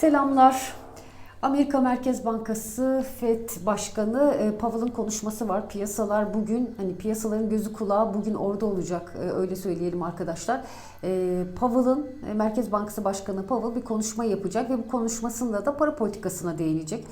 Selamlar. Amerika Merkez Bankası FED Başkanı e, Powell'ın konuşması var. Piyasalar bugün hani piyasaların gözü kulağı bugün orada olacak e, öyle söyleyelim arkadaşlar. E, Powell'ın Merkez Bankası Başkanı Powell bir konuşma yapacak ve bu konuşmasında da para politikasına değinecek.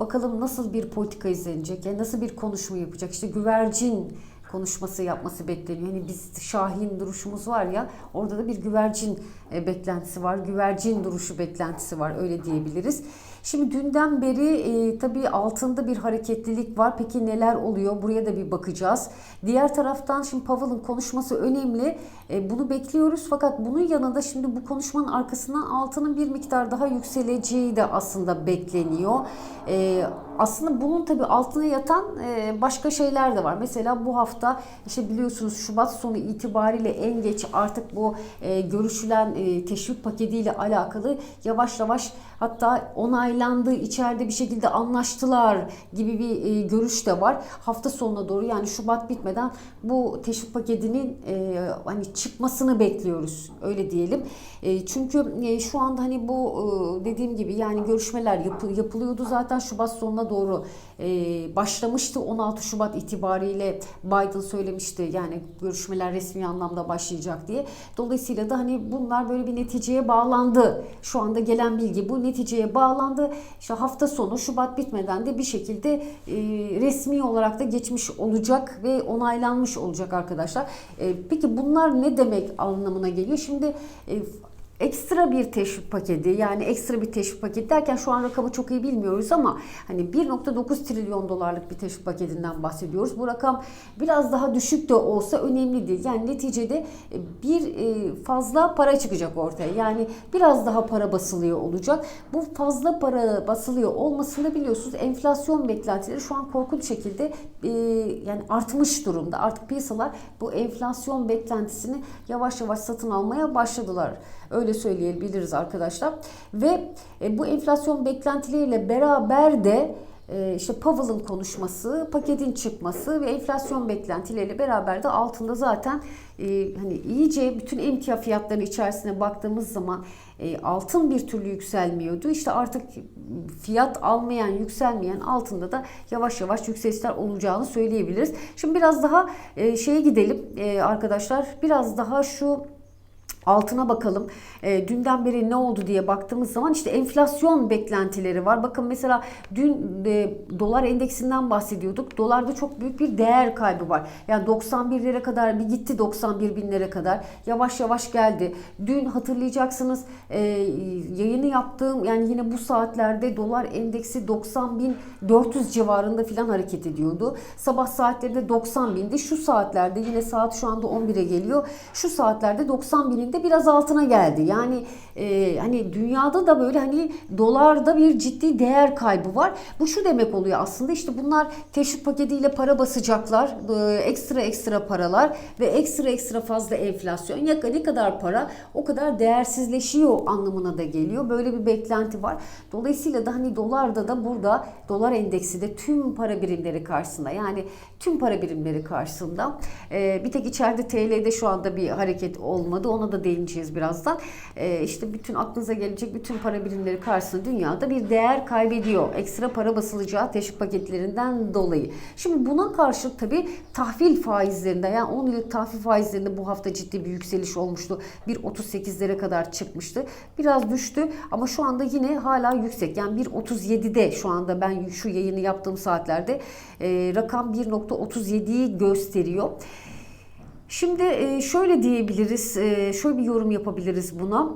Bakalım nasıl bir politika izlenecek, yani nasıl bir konuşma yapacak. İşte güvercin konuşması yapması bekleniyor. Hani biz Şahin duruşumuz var ya orada da bir güvercin e, beklentisi var. Güvercin duruşu beklentisi var öyle diyebiliriz. Şimdi dünden beri e, tabii altında bir hareketlilik var. Peki neler oluyor? Buraya da bir bakacağız. Diğer taraftan şimdi Powell'ın konuşması önemli. E, bunu bekliyoruz fakat bunun yanında şimdi bu konuşmanın arkasından altının bir miktar daha yükseleceği de aslında bekleniyor. E, aslında bunun tabii altına yatan e, başka şeyler de var. Mesela bu hafta işte biliyorsunuz Şubat sonu itibariyle en geç artık bu e, görüşülen e, teşvik paketiyle alakalı yavaş yavaş hatta onaylandı, içeride bir şekilde anlaştılar gibi bir e, görüş de var. Hafta sonuna doğru yani Şubat bitmeden bu teşvik paketinin e, hani çıkmasını bekliyoruz. Öyle diyelim. E, çünkü e, şu anda hani bu e, dediğim gibi yani görüşmeler yapı, yapılıyordu zaten Şubat sonuna doğru e, başlamıştı. 16 Şubat itibariyle Biden söylemişti yani görüşmeler resmi anlamda başlayacak diye. Dolayısıyla da hani bunlar böyle bir neticeye bağlandı. Şu anda gelen bilgi bu neticeye bağlandı. İşte hafta sonu Şubat bitmeden de bir şekilde e, resmi olarak da geçmiş olacak ve onaylanmış olacak arkadaşlar. E, peki bunlar ne demek anlamına geliyor? Şimdi e, ekstra bir teşvik paketi yani ekstra bir teşvik paketi derken şu an rakamı çok iyi bilmiyoruz ama hani 1.9 trilyon dolarlık bir teşvik paketinden bahsediyoruz. Bu rakam biraz daha düşük de olsa önemli değil. Yani neticede bir e, fazla para çıkacak ortaya. Yani biraz daha para basılıyor olacak. Bu fazla para basılıyor olmasını biliyorsunuz enflasyon beklentileri şu an korkunç şekilde e, yani artmış durumda. Artık piyasalar bu enflasyon beklentisini yavaş yavaş satın almaya başladılar. Öyle söyleyebiliriz arkadaşlar. Ve e, bu enflasyon beklentileriyle beraber de e, işte Powell'ın konuşması, paketin çıkması ve enflasyon beklentileriyle beraber de altında zaten e, hani iyice bütün emtia fiyatları içerisine baktığımız zaman altın bir türlü yükselmiyordu. İşte artık fiyat almayan, yükselmeyen altında da yavaş yavaş yükselişler olacağını söyleyebiliriz. Şimdi biraz daha şeye gidelim arkadaşlar. Biraz daha şu altına bakalım. E, dünden beri ne oldu diye baktığımız zaman işte enflasyon beklentileri var. Bakın mesela dün e, dolar endeksinden bahsediyorduk. Dolarda çok büyük bir değer kaybı var. Yani 91 lira kadar bir gitti 91 binlere kadar. Yavaş yavaş geldi. Dün hatırlayacaksınız e, yayını yaptığım yani yine bu saatlerde dolar endeksi 90 bin 400 civarında filan hareket ediyordu. Sabah saatlerinde 90 bindi. Şu saatlerde yine saat şu anda 11'e geliyor. Şu saatlerde 90 binin de biraz altına geldi. Yani e, hani dünyada da böyle hani dolarda bir ciddi değer kaybı var. Bu şu demek oluyor aslında işte bunlar teşvik paketiyle para basacaklar. E, ekstra ekstra paralar ve ekstra ekstra fazla enflasyon. Ya ne kadar para o kadar değersizleşiyor anlamına da geliyor. Böyle bir beklenti var. Dolayısıyla da hani dolarda da burada dolar endeksi de tüm para birimleri karşısında yani tüm para birimleri karşısında e, bir tek içeride TL'de şu anda bir hareket olmadı. Ona da değineceğiz birazdan. E, işte bütün aklınıza gelecek bütün para birimleri karşısında dünyada bir değer kaybediyor. Ekstra para basılacağı teşvik paketlerinden dolayı. Şimdi buna karşı tabii tahvil faizlerinde yani 10 yıllık tahvil faizlerinde bu hafta ciddi bir yükseliş olmuştu. Bir 38'lere kadar çıkmıştı. Biraz düştü ama şu anda yine hala yüksek. Yani 1.37'de şu anda ben şu yayını yaptığım saatlerde e, rakam 1.37'yi gösteriyor. Şimdi e, şöyle diyebiliriz, e, şöyle bir yorum yapabiliriz buna.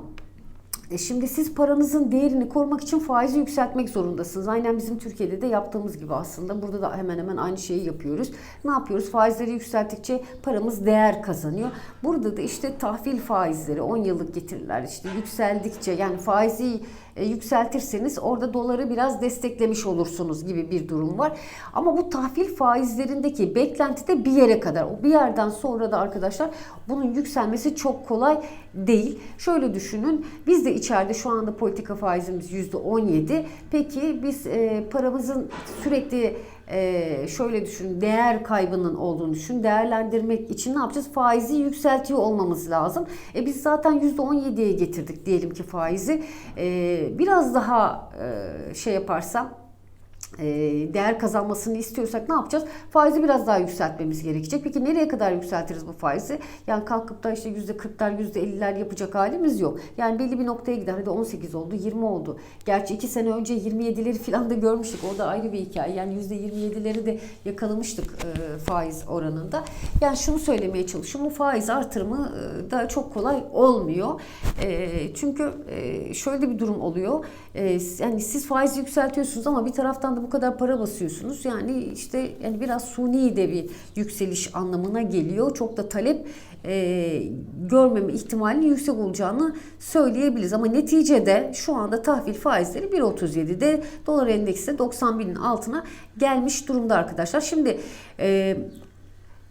E, şimdi siz paranızın değerini korumak için faizi yükseltmek zorundasınız. Aynen bizim Türkiye'de de yaptığımız gibi aslında. Burada da hemen hemen aynı şeyi yapıyoruz. Ne yapıyoruz? Faizleri yükselttikçe paramız değer kazanıyor. Burada da işte tahvil faizleri 10 yıllık getiriler işte yükseldikçe yani faizi yükseltirseniz orada doları biraz desteklemiş olursunuz gibi bir durum var. Ama bu tahvil faizlerindeki beklenti de bir yere kadar. O bir yerden sonra da arkadaşlar bunun yükselmesi çok kolay değil. Şöyle düşünün. Biz de içeride şu anda politika faizimiz %17. Peki biz e, paramızın sürekli e, şöyle düşün değer kaybının olduğunu düşün. Değerlendirmek için ne yapacağız? Faizi yükseltiyor olmamız lazım. E biz zaten %17'ye getirdik diyelim ki faizi. E, biraz daha e, şey yaparsam değer kazanmasını istiyorsak ne yapacağız? Faizi biraz daha yükseltmemiz gerekecek. Peki nereye kadar yükseltiriz bu faizi? Yani kalkıp da işte %40'lar %50'ler yapacak halimiz yok. Yani belli bir noktaya gider. Hadi 18 oldu 20 oldu. Gerçi 2 sene önce 27'leri falan da görmüştük. O da ayrı bir hikaye. Yani %27'leri de yakalamıştık e, faiz oranında. Yani şunu söylemeye çalışıyorum. Bu faiz artırımı e, da çok kolay olmuyor. E, çünkü şöyle bir durum oluyor. Yani siz faizi yükseltiyorsunuz ama bir taraftan da bu kadar para basıyorsunuz. Yani işte yani biraz suni de bir yükseliş anlamına geliyor. Çok da talep e, görmeme ihtimalinin yüksek olacağını söyleyebiliriz. Ama neticede şu anda tahvil faizleri 1.37'de dolar endeksi 91'in altına gelmiş durumda arkadaşlar. Şimdi e,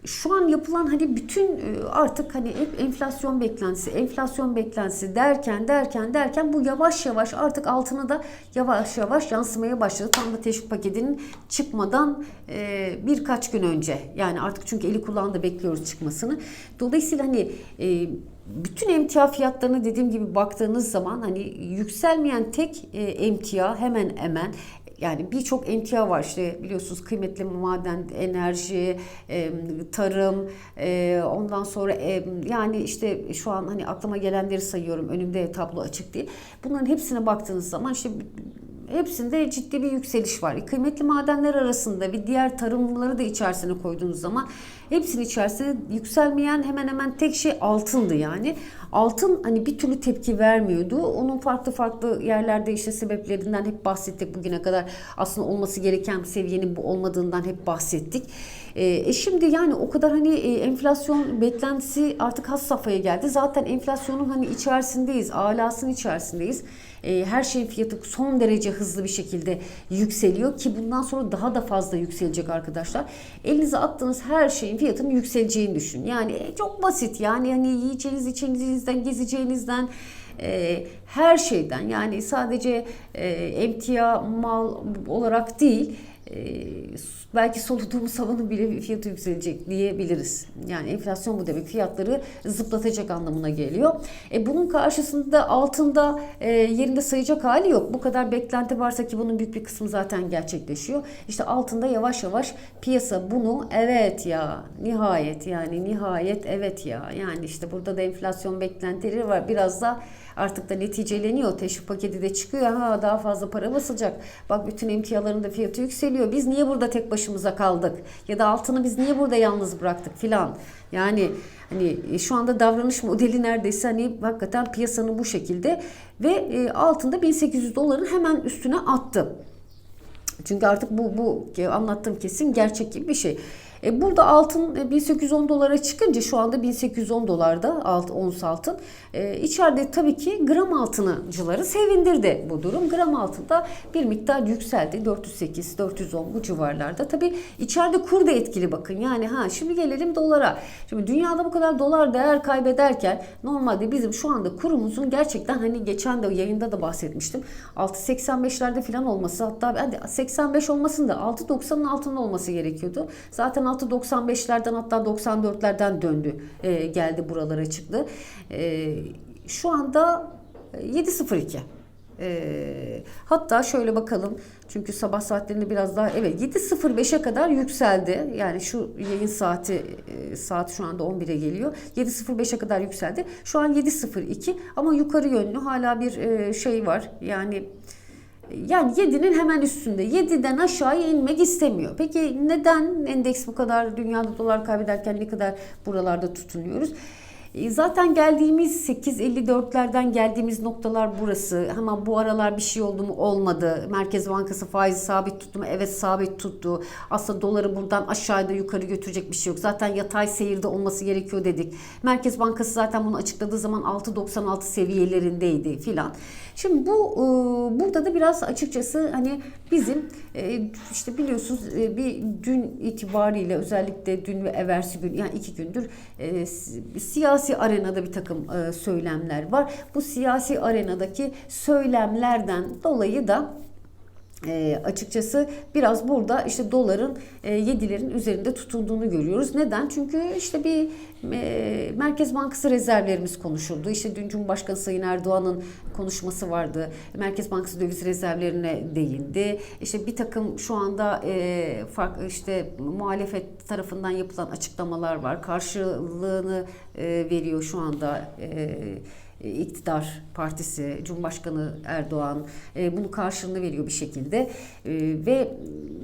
şu an yapılan hani bütün e, artık hani enflasyon beklentisi, enflasyon beklentisi derken derken derken bu yavaş yavaş artık altına da yavaş yavaş yansımaya başladı. Tam da teşvik paketinin çıkmadan e, birkaç gün önce. Yani artık çünkü eli kulağında bekliyoruz çıkmasını. Dolayısıyla hani e, bütün emtia fiyatlarına dediğim gibi baktığınız zaman hani yükselmeyen tek emtia hemen hemen yani birçok emtia var işte biliyorsunuz kıymetli maden, enerji, e, tarım, e, ondan sonra e, yani işte şu an hani aklıma gelenleri sayıyorum önümde tablo açık değil. Bunların hepsine baktığınız zaman işte hepsinde ciddi bir yükseliş var. Kıymetli madenler arasında ve diğer tarımları da içerisine koyduğunuz zaman hepsinin içerisinde yükselmeyen hemen hemen tek şey altındı yani. Altın hani bir türlü tepki vermiyordu. Onun farklı farklı yerlerde işte sebeplerinden hep bahsettik bugüne kadar. Aslında olması gereken seviyenin bu olmadığından hep bahsettik. E, şimdi yani o kadar hani e, enflasyon beklentisi artık has safhaya geldi. Zaten enflasyonun hani içerisindeyiz, alasının içerisindeyiz. E, her şeyin fiyatı son derece hızlı bir şekilde yükseliyor ki bundan sonra daha da fazla yükselecek arkadaşlar. Elinize attığınız her şeyin fiyatının yükseleceğini düşün. Yani e, çok basit yani hani yiyeceğiniz, içeceğinizden, gezeceğinizden e, her şeyden yani sadece emtia mal olarak değil e, belki soluduğumuz havanın bile fiyatı yükselecek diyebiliriz. Yani enflasyon bu demek fiyatları zıplatacak anlamına geliyor. E, bunun karşısında altında e, yerinde sayacak hali yok. Bu kadar beklenti varsa ki bunun büyük bir kısmı zaten gerçekleşiyor. İşte altında yavaş yavaş piyasa bunu evet ya nihayet yani nihayet evet ya yani işte burada da enflasyon beklentileri var. Biraz da artık da neticeleniyor. Teşvik paketi de çıkıyor. Ha daha fazla para basılacak. Bak bütün emtiaların da fiyatı yükseliyor. Biz niye burada tek başımıza kaldık? Ya da altını biz niye burada yalnız bıraktık filan. Yani hani e, şu anda davranış modeli neredeyse hani hakikaten piyasanın bu şekilde ve e, altında 1800 doların hemen üstüne attı. Çünkü artık bu bu anlattığım kesin gerçek gibi bir şey. E burada altın 1810 e, dolara çıkınca şu anda 1810 dolarda alt, ons altın. E, içeride tabii ki gram altınıcıları sevindirdi bu durum. Gram altında bir miktar yükseldi. 408, 410 bu civarlarda. Tabii içeride kur da etkili bakın. Yani ha şimdi gelelim dolara. Şimdi dünyada bu kadar dolar değer kaybederken normalde bizim şu anda kurumuzun gerçekten hani geçen de yayında da bahsetmiştim. 6.85'lerde falan olması hatta hadi 85 olmasın da 6.90'ın altında olması gerekiyordu. Zaten 6.95'lerden hatta 94'lerden döndü e, geldi buralara çıktı. E, şu anda 7.02. E, hatta şöyle bakalım çünkü sabah saatlerinde biraz daha evet 7.05'e kadar yükseldi. Yani şu yayın saati e, saat şu anda 11'e geliyor. 7.05'e kadar yükseldi. Şu an 7.02 ama yukarı yönlü hala bir e, şey var. Yani yani 7'nin hemen üstünde. 7'den aşağıya inmek istemiyor. Peki neden endeks bu kadar dünyada dolar kaybederken ne kadar buralarda tutunuyoruz? E, zaten geldiğimiz 8.54'lerden geldiğimiz noktalar burası. Hemen bu aralar bir şey oldu mu olmadı. Merkez Bankası faizi sabit tuttu mu? Evet sabit tuttu. Aslında doları buradan aşağıda yukarı götürecek bir şey yok. Zaten yatay seyirde olması gerekiyor dedik. Merkez Bankası zaten bunu açıkladığı zaman 6.96 seviyelerindeydi filan. Şimdi bu e, burada da biraz açıkçası hani bizim e, işte biliyorsunuz e, bir dün itibariyle özellikle dün ve evvelsi gün yani iki gündür siyasi arenada bir takım söylemler var. Bu siyasi arenadaki söylemlerden dolayı da E, açıkçası biraz burada işte doların e, 7'lerin üzerinde tutulduğunu görüyoruz. Neden? Çünkü işte bir e, Merkez Bankası rezervlerimiz konuşuldu. İşte dün Cumhurbaşkanı Sayın Erdoğan'ın konuşması vardı. Merkez Bankası döviz rezervlerine değindi. İşte bir takım şu anda e, farklı işte muhalefet tarafından yapılan açıklamalar var. Karşılığını e, veriyor şu anda e, iktidar partisi, Cumhurbaşkanı Erdoğan e, bunu karşılığını veriyor bir şekilde E, ve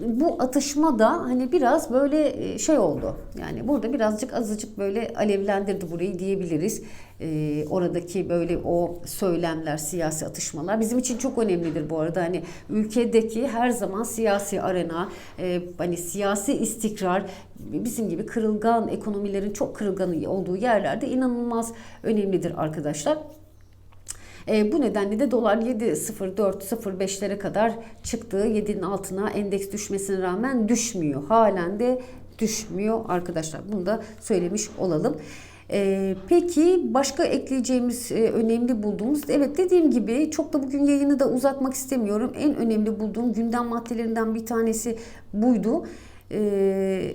bu atışma da hani biraz böyle e, şey oldu. Yani burada birazcık azıcık böyle alevlendirdi burayı diyebiliriz. E, oradaki böyle o söylemler, siyasi atışmalar bizim için çok önemlidir bu arada. Hani ülkedeki her zaman siyasi arena, e, hani siyasi istikrar bizim gibi kırılgan ekonomilerin çok kırılgan olduğu yerlerde inanılmaz önemlidir arkadaşlar. E, bu nedenle de dolar 7.04-05'lere kadar çıktığı 7'nin altına endeks düşmesine rağmen düşmüyor. Halen de düşmüyor arkadaşlar. Bunu da söylemiş olalım. Ee, peki başka ekleyeceğimiz e, önemli bulduğumuz evet dediğim gibi çok da bugün yayını da uzatmak istemiyorum. En önemli bulduğum gündem maddelerinden bir tanesi buydu. Ee,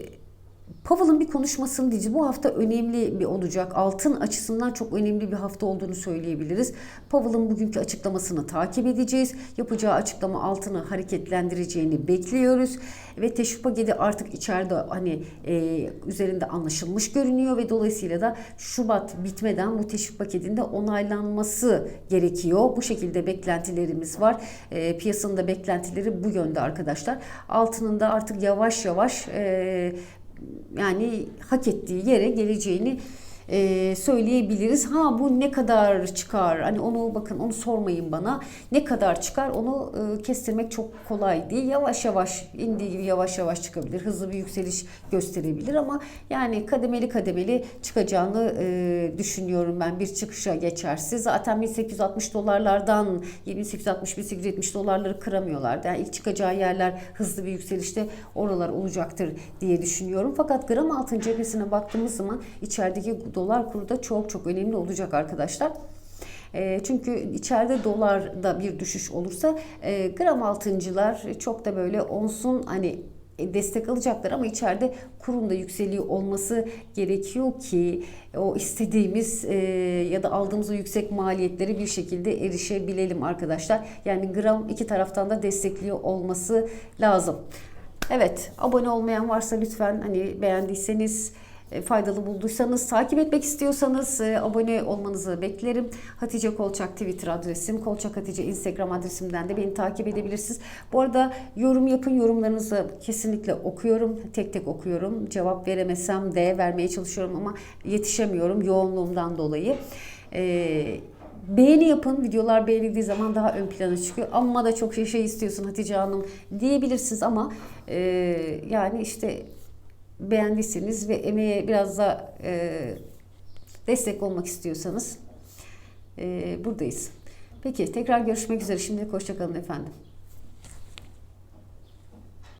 Powell'ın bir konuşmasını diyeceğiz. Bu hafta önemli bir olacak. Altın açısından çok önemli bir hafta olduğunu söyleyebiliriz. Powell'ın bugünkü açıklamasını takip edeceğiz. Yapacağı açıklama altını hareketlendireceğini bekliyoruz. Ve teşvik paketi artık içeride hani e, üzerinde anlaşılmış görünüyor ve dolayısıyla da Şubat bitmeden bu teşvik paketinde onaylanması gerekiyor. Bu şekilde beklentilerimiz var. E, piyasanın da beklentileri bu yönde arkadaşlar. Altının da artık yavaş yavaş e, yani hak ettiği yere geleceğini e, söyleyebiliriz. Ha bu ne kadar çıkar? Hani onu bakın onu sormayın bana. Ne kadar çıkar? Onu e, kestirmek çok kolay değil. Yavaş yavaş indiği gibi yavaş yavaş çıkabilir. Hızlı bir yükseliş gösterebilir ama yani kademeli kademeli çıkacağını e, düşünüyorum ben bir çıkışa geçerse. Zaten 1860 dolarlardan 1860-1870 dolarları kıramıyorlardı. Yani ilk çıkacağı yerler hızlı bir yükselişte oralar olacaktır diye düşünüyorum. Fakat gram altın cephesine baktığımız zaman içerideki dolar kuru da çok çok önemli olacak arkadaşlar. E, çünkü içeride dolarda bir düşüş olursa e, gram altıncılar çok da böyle onsun hani destek alacaklar ama içeride kurun da yükseliyor olması gerekiyor ki o istediğimiz e, ya da aldığımız o yüksek maliyetleri bir şekilde erişebilelim arkadaşlar. Yani gram iki taraftan da destekliyor olması lazım. Evet abone olmayan varsa lütfen hani beğendiyseniz e, faydalı bulduysanız, takip etmek istiyorsanız e, abone olmanızı beklerim. Hatice Kolçak Twitter adresim, Kolçak Hatice Instagram adresimden de beni takip edebilirsiniz. Bu arada yorum yapın, yorumlarınızı kesinlikle okuyorum. Tek tek okuyorum. Cevap veremesem de vermeye çalışıyorum ama yetişemiyorum yoğunluğumdan dolayı. Eee Beğeni yapın. Videolar beğenildiği zaman daha ön plana çıkıyor. Ama da çok şey, şey istiyorsun Hatice Hanım diyebilirsiniz ama e, yani işte beğendiyseniz ve emeğe biraz da e, destek olmak istiyorsanız e, buradayız. Peki tekrar görüşmek üzere. Şimdilik hoşçakalın efendim.